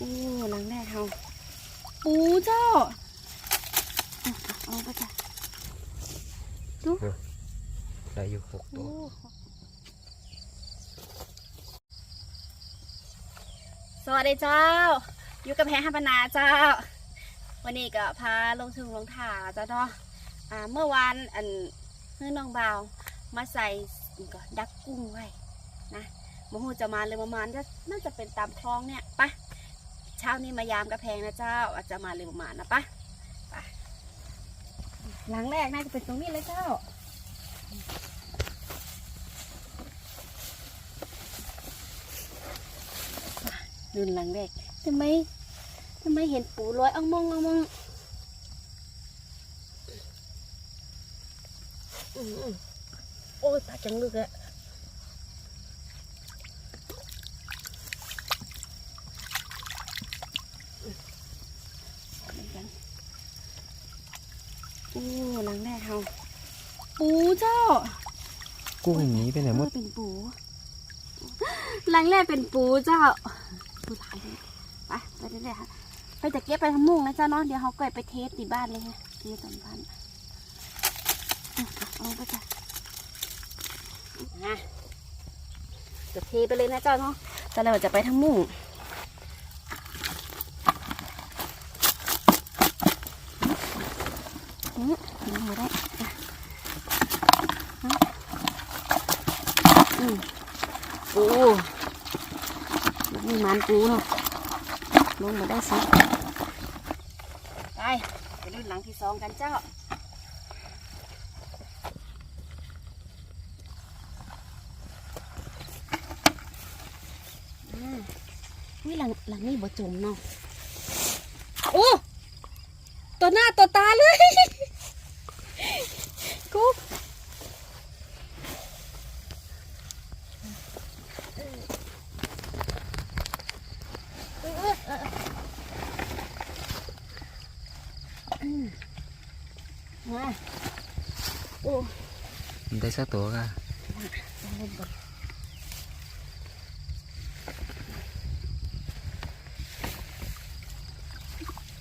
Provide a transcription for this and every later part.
โอ้หลังแรกเฮาปูเจ้าเอาเอาไปจ้ะดูได้อยู่หกตัโอ้วสวัสดีเจ้า อยู่กับแพรฮัปนาเจ้า วันนี้ก็พาลงถึงลงถ่าเจ้าเนาะอ่าเมื่อวานอันเพื่อนน้องบ่าว มาใส่ก็ดักกุ้งไว้นะโมโหจะมาเลยประมาณจะน่าจะเป็นตามคลองเนี่ยไปะ เช้านี้มายามกระแพงนะเจ้า อาจจะมาเลยประมานะปะไปหลังแรกน่าจะเป็นตรงนี้เลยเจ้ารุ่นหลังแรกทำไมทำไมเห็นปูลอยอ่องมองอ่องมองโอ้ยปลาจังลึกอะโอ้หลัง แรกเฮาปูเจ้า กุ้งหนีไปไหนหมดเออเป็นปูหลังแรกเป็นปูเจ้าปูหลายเลยไปไปเรื่อยๆค่ะไปจะเก็บไปทำมุ่งนะเจ้าเนาะเดี๋ยวเขาก็ไปเทสที่บ้านเลยค่ะเทสตอนพันเอาเอาไปจ้ะนะจะเทไปเลยนะเจ้าเนาะตอนแรกว่าจะไปทำมุ่ง อืมอืมไม่ได้อืมปูมีมันปูเนาะลงมาได้สิไปไปดูหลังที่สองกันเจ้าอ่าอุ้ยหลังหลังนี้บ่จมเนาะโอ้ตัวหน้าตัวตาเลย กุ๊บ มาโอ้ ได้สักตัวก็ต้องเล่นก่อน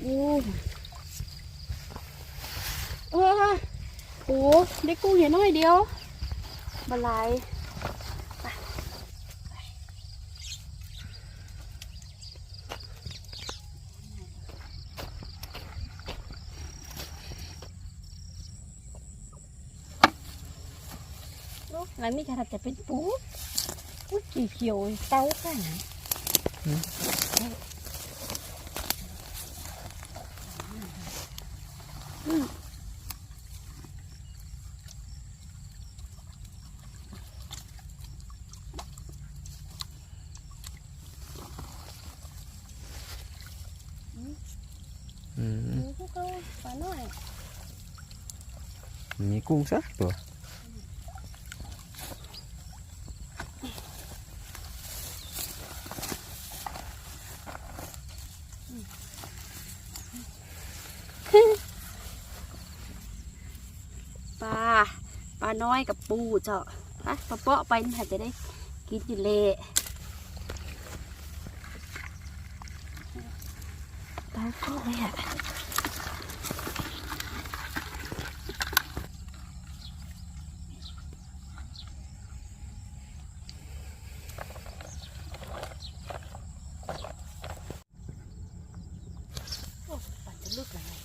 โอ้เออโอ้ได้กุ้งเห็นน้อยเดียวบลายไปลูก หลังนี้ค่ะจะเป็นปูอุ้ยเขียวๆเต้ากันอืมปูก็ก็ปลาน้อยมีกุ้งสักตัว ปลาปลา น้อยกับปูเจ้าไปปลาเปาะไปนี่ค่ะจะได้กินอยู่เละปลาก็เลยอะโอ้ปลาจะลึกเลย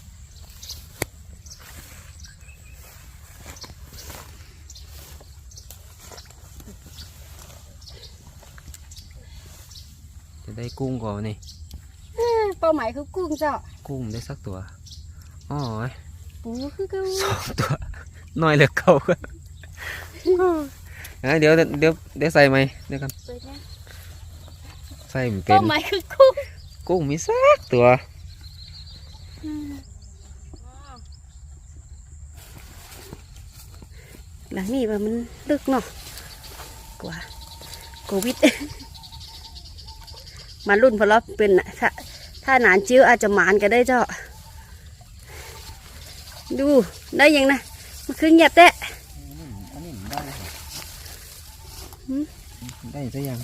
จะได้กุ้งก่อนนี่เป้าหมายคือกุ้งเจ้า กุ้งได้สักตัวอ๋อปูคือเกูสองตัวน้อยเหลือเก่าก็เดี๋ยวเดี๋ยวเดี๋ยวเดี๋ยวใส่ไหมเดี๋ยวกันใส่มันเป็เป้านหมายคือกุ้งกุ้งมีสักตัวหลังนี้ว่ามันลึกเนาะกว่าโควิด มารุ่นพอเราเป็นน่ะถ้าถ้าหนานจิ้วอาจจะหมานก็ได้เจ้า ดูได้ยังนะมันคือเงียบแต่อันนี้ได้หืมได้ซะยัง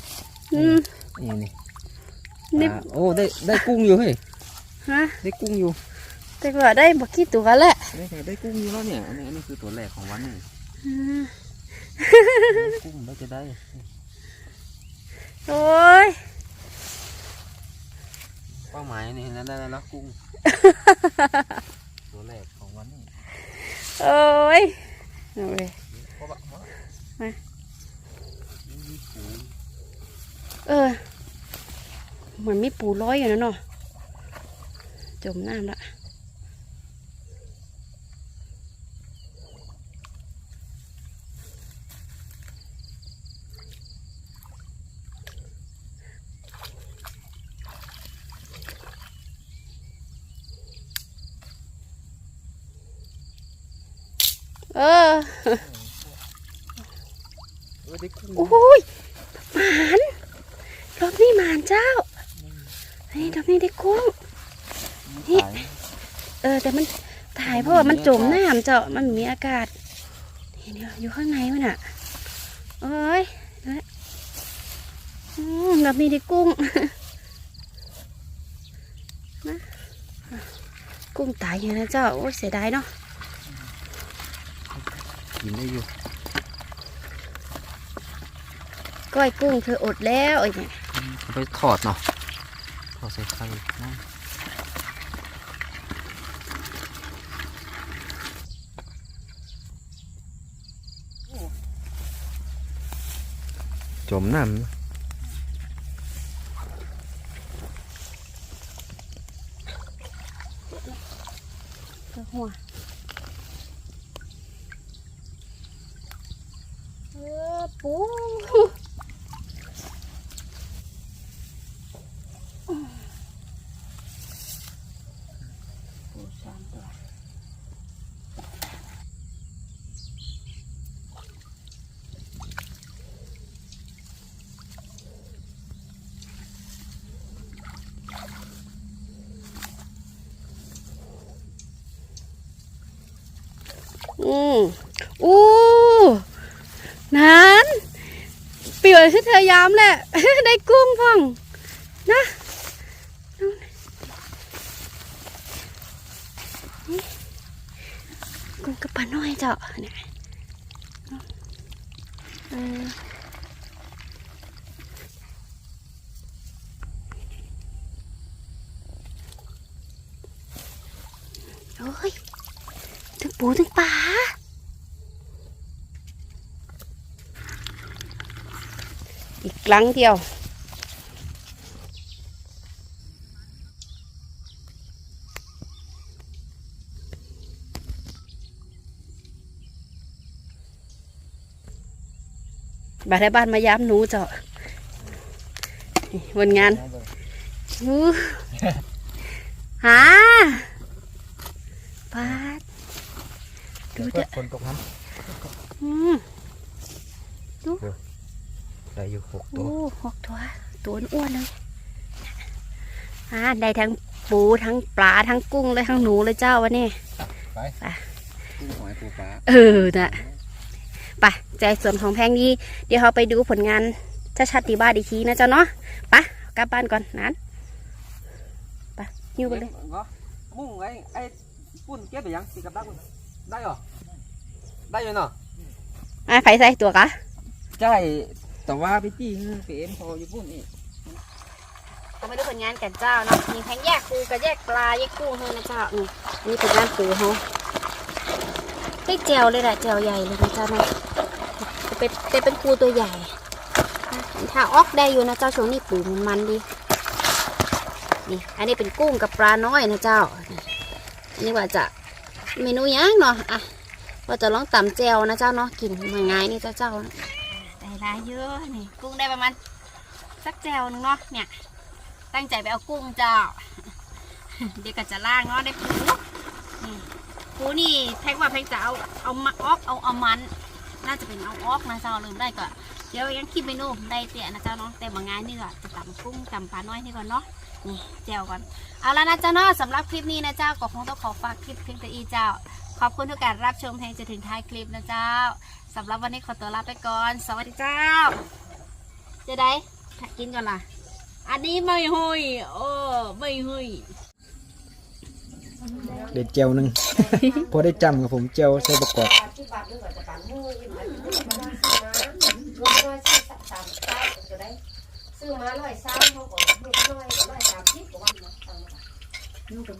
อืมนี่นี่นี่อ่าโอ้ได้ได้กุ้งอยู่เฮ้ยฮะได้กุ้งอยู่ แต่ว่าได้บักกี่ตัวแหละได้ค่ะได้กุ้งอยู่แล้วเนี่ยอันนี้อันนี้คือตัวแรกของวันนี่อืมกุ้งเราจะได้ โอ้ยเป้าหมายนี่นั่นได้แล้วกุ้ง ตัวแรกของวันนี้โอ้ยเอาเลยเพราะว่าเพราะมามีปูเออ เหมือนมีปูร้อยอยู่นะเนาะจมน้ำละ เออเออได้กุ้งโอ้ยหมานรอบนี้หมานเจ้าเฮ้ยรอบนี้ได้กุ้งนี่ขายเออ แต่มันถ่ายเพราะว่ามันจมน้ำเจ้ามันมีอากาศเห็นเดียวอยู่ข้างในมันอะโอ้ยเอ้ยอืมรอบนี้ได้กุ้งนะกุ้งตายอยู่นะเจ้าโอ้ยเสียดายเนาะ กินได้อยู่ก้อยกุ้งเธออดแล้วไอ้เนี่ยเอาไปทอดเนาะทอดใส่ไข่นะจมน้ำเธอหัวเอ อปูปูสามตัวอืมอู้นั้นเปี ยคือเธอยามแหละ ได้กุ้งพ่อง นะกุ้งกับปาน้อยเจ้าเนี่ยโอ้ยทั้งปูทั้งปลา อีกครั้งเดียว บาดได้บ้านมายามหนูเจ้านี่วันงานอู้หาปาดดูเถอะคนตกน้อืมำ ได้อยู่หกตัว โอ้หกตัว ตัวอ้วนเลยอ่าได้ทั้งปูทั้งปลาทั้งกุ้งเลยทั้งหนูเลยเจ้าวันนี้กุ้งหอยปูปลาเออน่ะไปใจส่วนของแพงนี้เดี๋ยวเราไปดูผลงานชัดๆที่บ้านอีกทีนะเจ้าเนาะไปะกลับบ้านก่อนนั้นไปยิ้วไปเลยก็มุ่งไอ้ไอ้ปุ่นเก็บไปยังสีกับดักมันได้เหรอได้อยู่เนาะอะไฟใส่ตัวกะใช่ แต่ว่าพี่จี้ไปเอ็มพออยู่ปุ่นนี่เราไดูผลงานกันเจ้าเนาะมีแพงแยกปูกับแยกปลาแยกกุ้งเลยนะเจ้านี่นี่ผลงานปูเขาได้เจลเลยแหละเจลใหญ่เลยนะเจ้าเนาะจะเป็นจะเป็นปูตัวใหญ่ถ้าออกได้อยู่นะเจ้าช่วงนี้ปูมันมันดีนี่อันนี้เป็นกุ้งกับปลาน้อยนะเจ้านี่อันนี้ว่าจะเมนูยังเนาะอะว่าจะลองตำเจลนะเจ้าเนาะกินมาง่ายนี่เจ้าเจ้าได้ หลายเยอะนี่กุ้งได้ประมาณสักเจลนึงเนาะเนี่ย ตั้งใจไปเอากุ้งเจ้า เดี๋ยวก็จะล่างเนาะได้ปูนี่ปูนี่แพ็กว่าแพ็กจะเอาเอามาออกเอาเอามัน น่าจะเป็นเอาออกนะเจ้าลืมได้ก็เดี๋ยวยังคิดเมนูได้เตี่ยนะเจ้าเนาะแต่บางงานนี่ก็จะตำกุ้งตำปลาน้อยนี่ก่อนเนาะนี่แจวก่อนเอาแล้วนะเจ้าเนาะสำหรับคลิปนี้นะเจ้าก็คงต้องขอฝากคลิปเพียงแต่อีเจ้า ขอบคุณทุกการรับชมเพลงจะถึงท้ายคลิปนะเจ้าสำหรับวันนี้ขอตัวลาไปก่อน สวัสดีเจ้าจะได้กินก่อนล่ะ อันนี้ไม่หุยโอ้ไม่หุยเด็ดเจลหนึ่งพอได้จำกับผมเจลใส่ประกอบซื้อมาร้อยสามเก้าก็ได้ซื้อมาร้อยสามเขาก็ลูกน้อยร้อยสามสิบกว่าวันเนาะ